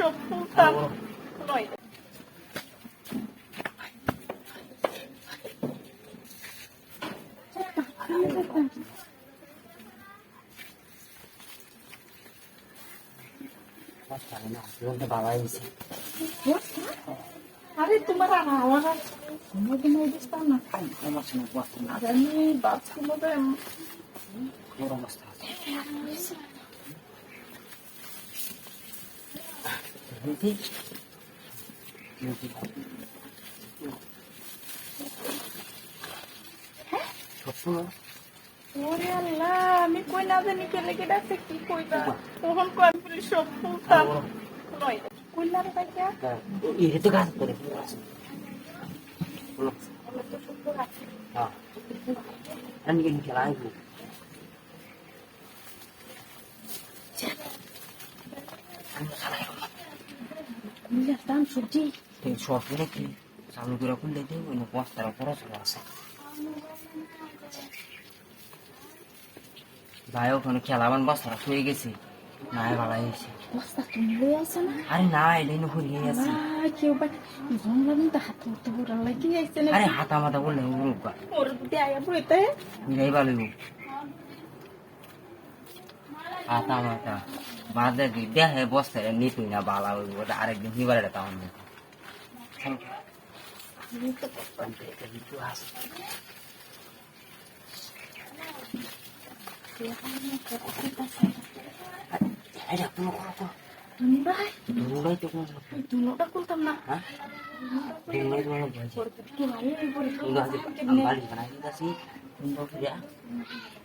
저 폭탄. 플로이드. 여기 나와 있어. अरे तुम्हारा आवाज समझ नाही दिसता ना काय मशीन वाचून अरे मी बाथरूम मध्ये ওরে আমি কই না জানি কে ডাকছে কি কইবা তখন পুলিশ সব কইলা রে আইবো কইলা দাম সবজি সব কি? চালু করে খুললে দিই ওই বস্তার উপরে চলে আসে। ভাই ওখানে খেলাবান বস্তারা শুয়ে গেছে। নাই ভালো হয়েছে। বস্তা তুমি না? আরে না এটা এনে হরিয়ে আছে কেউ জঙ্গল তো হাত না আরে হাতা মাথা বললে ওর বইতে। ভালো হাতা মাথা বাদে দি দেহে বস্তারে নিতুই না বালা হইব ওটা আরেকদিন হিবারে তাহলে এটা কোনো কোনো কোনো তুমি ভাই দুলাই তো কোনো দুনোটা খুলতাম না হ্যাঁ দুলাই তো কোনো ভয় ওর কি ভালো এই পরে কিন্তু আজ আমি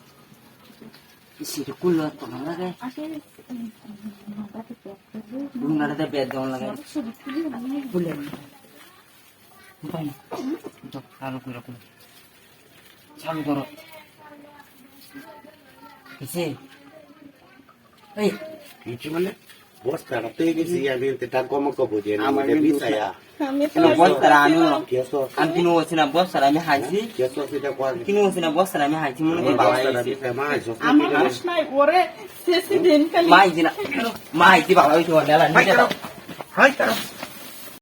সেটা করলে তো ভালো লাগে রুনাটাতে বেদ দেওয়া লাগে খুলে উপায় না চালু করে রাখুন চালু করো কিসে এই কিছু মানে বস্তাটা তো গেছি আমি তা কম কব যে আমার আমার কিন্তু বিছায়া আমি তো কেন বস্তারা আমি কেসো আমি কিনো হচ্ছে না বস্তারা আমি হাইছি কেসো সেটা কোয়া কিনো হচ্ছে না বস্তারা আমি হাইছি মনে করি বাবা বস্তাটা আইছে। বিছায়া মা আইছো আমার মানুষ নাই ওরে শেষে দিন খালি মা